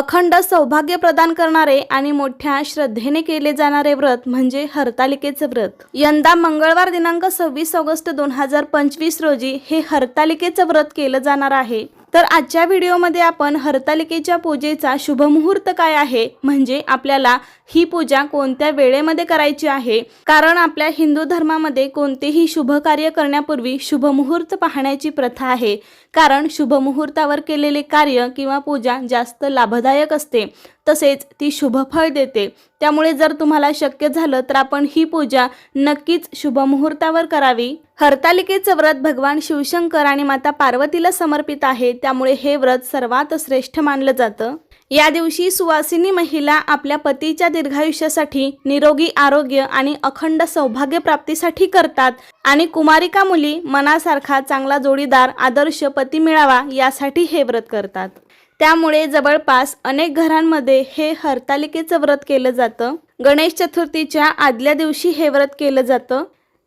अखंड सौभाग्य प्रदान करणारे आणि मोठ्या श्रद्धेने केले जाणारे व्रत म्हणजे हरतालिकेचे व्रत. यंदा मंगळवार दिनांक सव्वीस ऑगस्ट दोन हजार पंचवीस रोजी हे हरतालिकेचं व्रत केलं जाणार आहे. तर आजच्या व्हिडिओमध्ये आपण हरतालिकेच्या पूजेचा शुभमुहूर्त काय आहे? म्हणजे आपल्याला ही पूजा कोणत्या वेळेमध्ये करायची आहे? कारण आपल्या हिंदू धर्मामध्ये कोणतेही शुभ कार्य करण्यापूर्वी शुभमुहूर्त पाहण्याची प्रथा आहे. कारण शुभमुहूर्तावर केलेले कार्य किंवा पूजा जास्त लाभदायक असते. तसेच ती शुभफळ देते. त्यामुळे जर तुम्हाला शक्य झालं तर आपण ही पूजा नक्कीच शुभमुहूर्तावर करावी. हरतालिकेचं व्रत भगवान शिवशंकर आणि माता पार्वतीला समर्पित आहे. त्यामुळे हे व्रत सर्वात श्रेष्ठ मानलं जातं. या दिवशी सुवासिनी महिला आपल्या पतीच्या दीर्घायुष्यासाठी निरोगी आरोग्य आणि अखंड सौभाग्य प्राप्तीसाठी करतात. आणि कुमारिका मुली मनासारखा चांगला जोडीदार आदर्श पती मिळावा यासाठी हे व्रत करतात. त्यामुळे जवळपास अनेक घरांमध्ये हे हरतालिकेचं व्रत केलं जातं. गणेश चतुर्थीच्या आदल्या दिवशी हे व्रत केलं जातं.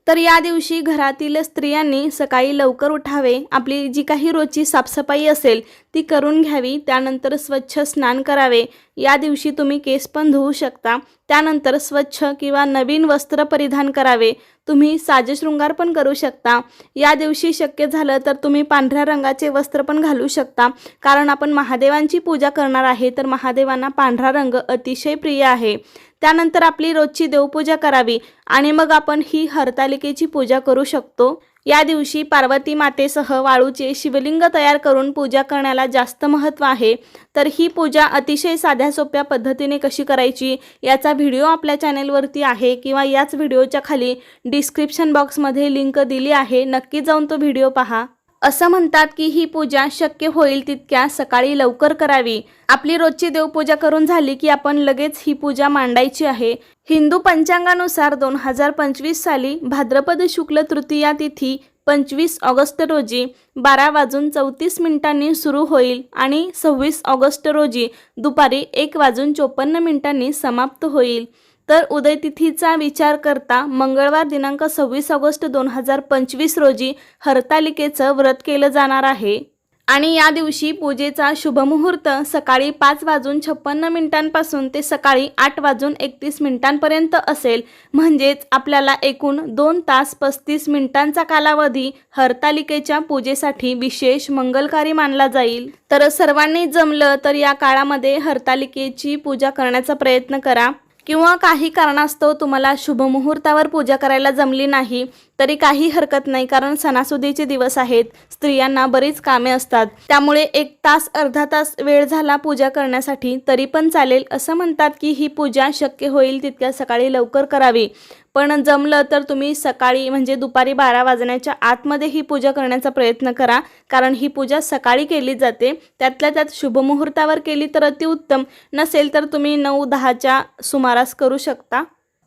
तर या दिवशी घरातील स्त्रियांनी सकाळी लवकर उठावे. आपली जी काही रोजची साफसफाई असेल ती करून घ्यावी. त्यानंतर स्वच्छ स्नान करावे. या दिवशी तुम्ही केस पण धुवू शकता. त्यानंतर स्वच्छ किंवा नवीन वस्त्र परिधान करावे. तुम्ही साजशृंगार पण करू शकता. या दिवशी शक्य झालं तर तुम्ही पांढऱ्या रंगाचे वस्त्र पण घालू शकता. कारण आपण महादेवांची पूजा करणार आहे तर महादेवांना पांढरा रंग अतिशय प्रिय आहे. त्यानंतर आपली रोजची देवपूजा करावी आणि मग आपण ही हरतालिकेची पूजा करू शकतो. या दिवशी पार्वती मातेसह वाळूचे शिवलिंग तयार करून पूजा करण्याला जास्त महत्त्व आहे. तर ही पूजा अतिशय साध्या सोप्या पद्धतीने कशी करायची याचा व्हिडिओ आपल्या चॅनेलवरती आहे किंवा याच व्हिडिओच्या खाली डिस्क्रिप्शन बॉक्समध्ये लिंक दिली आहे. नक्की जाऊन तो व्हिडिओ पहा. असं म्हणतात की ही पूजा शक्य होईल तितक्या सकाळी लवकर करावी. आपली रोजची देवपूजा करून झाली की आपण लगेच ही पूजा मांडायची आहे. हिंदू पंचांगानुसार दोन हजार पंचवीस साली भाद्रपद शुक्ल तृतीया तिथी पंचवीस ऑगस्ट रोजी बारा वाजून चौतीस मिनिटांनी सुरू होईल आणि सव्वीस ऑगस्ट रोजी दुपारी एक वाजून चोपन्न मिनिटांनी समाप्त होईल. तर उदयतिथीचा विचार करता मंगळवार दिनांक सव्वीस ऑगस्ट दोन हजार पंचवीस रोजी हरतालिकेचं व्रत केलं जाणार आहे. आणि या दिवशी पूजेचा शुभमुहूर्त सकाळी पाच वाजून छप्पन्न मिनिटांपासून ते सकाळी आठ वाजून एकतीस मिनिटांपर्यंत असेल. म्हणजेच आपल्याला एकूण दोन तास पस्तीस मिनिटांचा कालावधी हरतालिकेच्या पूजेसाठी विशेष मंगलकारी मानला जाईल. तर सर्वांनी जमलं तर या काळामध्ये हरतालिकेची पूजा करण्याचा प्रयत्न करा. किंवा काही कारणास्तव तुम्हाला शुभमुहूर्तावर पूजा करायला जमली नाही तरी काही हरकत नाही कारण सणासुदीचे दिवस आहेत. स्त्रियांना बरीच कामे असतात. त्यामुळे एक तास अर्धा तास वेळ झाला पूजा करण्यासाठी तरी पण चालेल. असं म्हणतात की ही पूजा शक्य होईल तितक्या सकाळी लवकर करावी. पण जमलं तर तुम्ही सकाळी म्हणजे दुपारी बारा वाजण्याच्या आतमध्ये ही पूजा करण्याचा प्रयत्न करा. कारण ही पूजा सकाळी केली जाते. त्यातल्या त्यात शुभमुहूर्तावर केली तर अतिउत्तम. नसेल तर तुम्ही नऊ दहाच्या सुमारास करू शकता.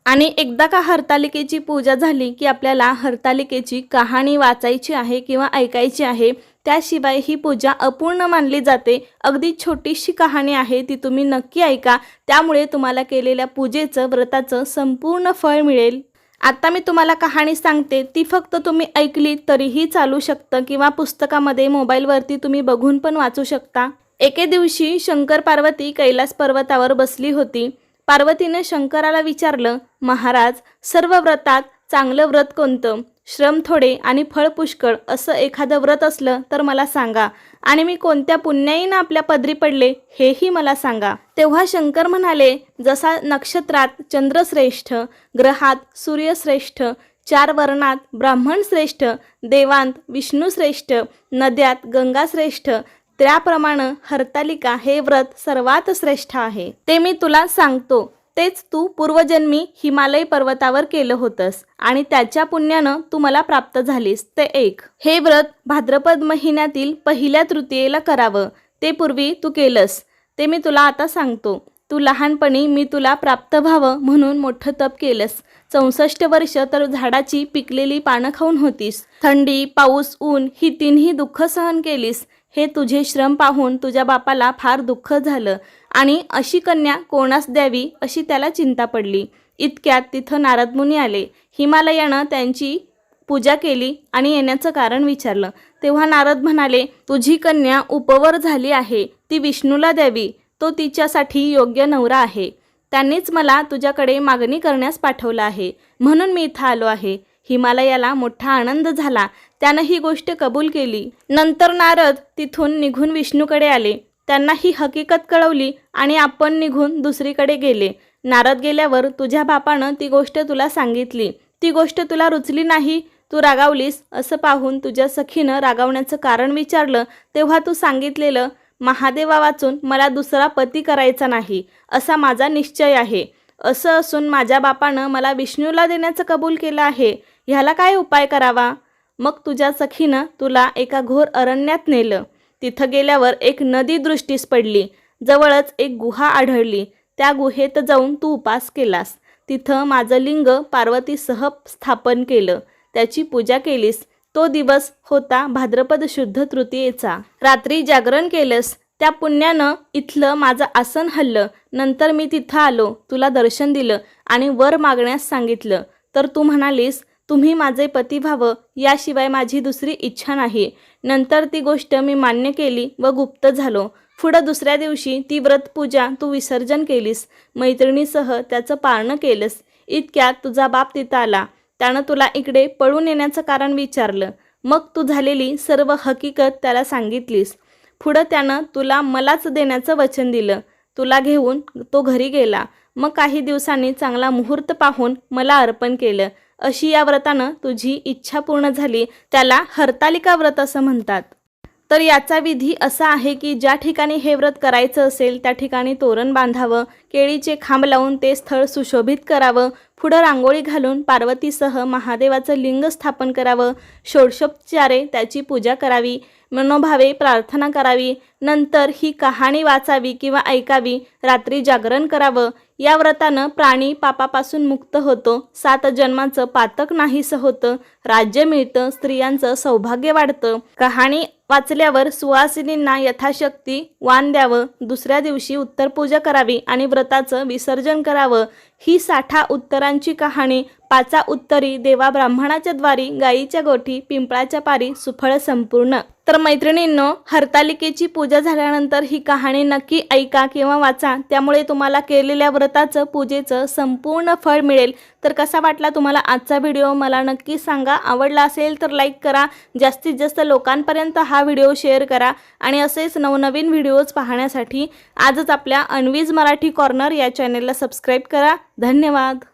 आणि एकदा का हरतालिकेची पूजा झाली की आपल्याला हरतालिकेची कहाणी वाचायची आहे किंवा ऐकायची आहे त्याशिवाय ही पूजा अपूर्ण मानली जाते. अगदी छोटीशी कहाणी आहे ती तुम्ही नक्की ऐका. त्यामुळे तुम्हाला केलेल्या पूजेचं व्रताचं संपूर्ण फळ मिळेल. आता मी तुम्हाला कहाणी सांगते. ती फक्त तुम्ही ऐकली तरीही चालू शकतं किंवा पुस्तकामध्ये मोबाईलवरती तुम्ही बघून पण वाचू शकता. एके दिवशी शंकर पार्वती कैलास पर्वतावर बसली होती. पार्वतीने शंकराला विचारलं महाराज सर्व व्रतात चांगलं व्रत कोणतं? श्रम थोडे आणि फळ पुष्कळ असं एखादं व्रत असलं तर मला सांगा. आणि मी कोणत्या पुण्याईनं आपल्या पदरी पडले हेही मला सांगा. तेव्हा शंकर म्हणाले जसा नक्षत्रात चंद्रश्रेष्ठ ग्रहात सूर्यश्रेष्ठ चार वर्णात ब्राह्मण श्रेष्ठ देवांत विष्णू श्रेष्ठ नद्यात गंगा श्रेष्ठ त्याप्रमाणे हरतालिका हे व्रत सर्वात श्रेष्ठ आहे. ते मी तुला सांगतो. तेच तू पूर्वजन्मी हिमालय पर्वतावर केलं होतंस आणि त्याच्या पुण्यानं तू मला प्राप्त झालीस. ते एक. हे व्रत भाद्रपद महिन्यातील पहिल्या तृतीयेला करावं. ते पूर्वी तू केलंस. ते मी तुला आता सांगतो. तू लहानपणी मी तुला प्राप्त व्हावं म्हणून मोठं तप केलंस. चौसष्ट वर्ष तर झाडाची पिकलेली पानं खाऊन होतीस. थंडी पाऊस ऊन ही तिन्ही दुःख सहन केलीस. हे तुझे श्रम पाहून तुझ्या बापाला फार दुःख झालं आणि अशी कन्या कोणास द्यावी अशी त्याला चिंता पडली. इतक्यात तिथं नारदमुनी आले. हिमालयानं त्यांची पूजा केली आणि येण्याचं कारण विचारलं. तेव्हा नारद म्हणाले तुझी कन्या उपवर झाली आहे. ती विष्णूला द्यावी. तो तिच्यासाठी योग्य नवरा आहे. त्यांनीच मला तुझ्याकडे मागणी करण्यास पाठवलं आहे. म्हणून मी इथं आलो आहे. हिमालयाला मोठा आनंद झाला. त्यानं ही गोष्ट कबूल केली. नंतर नारद तिथून निघून विष्णूकडे आले. त्यांना ही हकीकत कळवली आणि आपण निघून दुसरीकडे गेले. नारद गेल्यावर तुझ्या बापानं ती गोष्ट तुला सांगितली. ती गोष्ट तुला रुचली नाही? तू रागावलीस? असं पाहून तुझ्या सखीनं रागावण्याचं कारण विचारलं. तेव्हा तू सांगितलेलं महादेवा वाचून मला दुसरा पती करायचा नाही असा माझा निश्चय आहे. असं असून माझ्या बापानं मला विष्णूला देण्याचं कबूल केलं आहे ह्याला काय उपाय करावा? मग तुझ्या सखीनं तुला एका घोर अरण्यात नेलं. तिथं गेल्यावर एक नदी दृष्टीस पडली. जवळच एक गुहा आढळली. त्या गुहेत जाऊन तू उपास केलास. तिथं माझं लिंग पार्वतीसह स्थापन केलं. त्याची पूजा केलीस. तो दिवस होता भाद्रपद शुद्ध तृतीयेचा. रात्री जागरण केलंस त्या पुण्यानं इथलं माझं आसन हल्लं. नंतर मी तिथं आलो तुला दर्शन दिलं आणि वर मागण्यास सांगितलं. तर तू म्हणालीस तुम्ही माझे पती व्हावं याशिवाय माझी दुसरी इच्छा नाही. नंतर ती गोष्ट मी मान्य केली व गुप्त झालो. पुढं दुसऱ्या दिवशी ती व्रतपूजा तू विसर्जन केलीस. मैत्रिणीसह त्याचं पाळणं केलंस. इतक्यात तुझा बाप तिथं आला. त्यानं तुला इकडे पळून येण्याचं कारण विचारलं. मग तू झालेली सर्व हकीकत त्याला सांगितलीस. पुढं त्यानं तुला मलाच देण्याचं वचन दिलं. तुला घेऊन तो घरी गेला. मग काही दिवसांनी चांगला मुहूर्त पाहून मला अर्पण केलं. अशी या व्रतानं तुझी इच्छा पूर्ण झाली. त्याला हरतालिका व्रत असं म्हणतात. तर याचा विधी असा आहे की ज्या ठिकाणी हे व्रत करायचं असेल त्या ठिकाणी तोरण बांधावं केळीचे खांब लावून ते स्थळ सुशोभित करावं पुढं रांगोळी घालून पार्वतीसह महादेवाचं लिंग स्थापन करावं. षोडशोपचारे त्याची पूजा करावी. मनोभावे प्रार्थना करावी. नंतर ही कहाणी वाचावी किंवा ऐकावी. रात्री जागरण करावं. या व्रतानं प्राणी पापापासून मुक्त होतो. सात जन्माचं पातक नाहीसं होतं. राज्य मिळतं. स्त्रियांचं सौभाग्य वाढतं. कहाणी वाचल्यावर सुवासिनींना यथाशक्ती वान द्यावं. दुसऱ्या दिवशी उत्तरपूजा करावी आणि व्रताचं विसर्जन करावं. ही साठा उत्तरांची कहाणी पाचा उत्तरी देवा ब्राह्मणाच्या द्वारी गायीच्या गोठी पिंपळाच्या पारी सुफळ संपूर्ण. तर मैत्रिणींनो हरतालिकेची पूजा झाल्यानंतर ही कहाणी नक्की ऐका किंवा वाचा. त्यामुळे तुम्हाला केलेल्या व्रताचं पूजेचं संपूर्ण फळ मिळेल. तर कसा वाटला तुम्हाला आजचा व्हिडिओ? मला नक्की सांगा. आवडला असेल तर लाईक करा. जास्तीत जास्त लोकांपर्यंत हा व्हिडिओ शेअर करा. आणि असेच नवनवीन व्हिडिओज पाहण्यासाठी आजच आपल्या अनवीज मराठी कॉर्नर या चॅनेलला सबस्क्राईब करा. धन्यवाद.